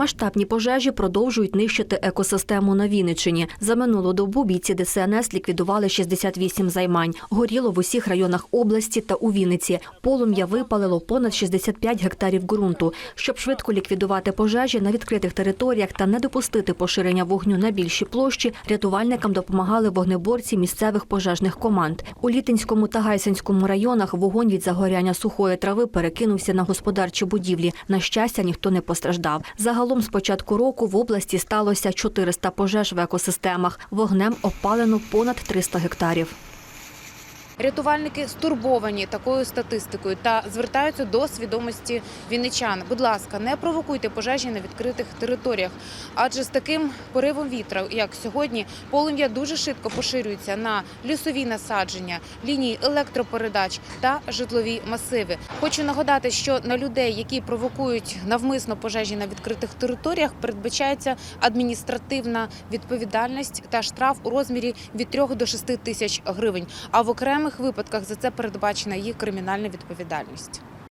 Масштабні пожежі продовжують нищити екосистему на Вінниччині. За минулу добу бійці ДСНС ліквідували 68 займань. Горіло в усіх районах області та у Вінниці. Полум'я випалило понад 65 гектарів ґрунту. Щоб швидко ліквідувати пожежі на відкритих територіях та не допустити поширення вогню на більші площі, рятувальникам допомагали вогнеборці місцевих пожежних команд. У Літинському та Гайсинському районах вогонь від загоряння сухої трави перекинувся на господарчі будівлі. На щастя, ніхто не постраждав. Загалом з початку року в області сталося 400 пожеж в екосистемах. Вогнем опалено понад 300 гектарів. Рятувальники стурбовані такою статистикою та звертаються до свідомості вінничан. Будь ласка, не провокуйте пожежі на відкритих територіях, адже з таким поривом вітру, як сьогодні, полум'я дуже швидко поширюється на лісові насадження, лінії електропередач та житлові масиви. Хочу нагадати, що на людей, які провокують навмисно пожежі на відкритих територіях, передбачається адміністративна відповідальність та штраф у розмірі від 3 до 6 тисяч гривень. А в випадках за це передбачена їх кримінальна відповідальність.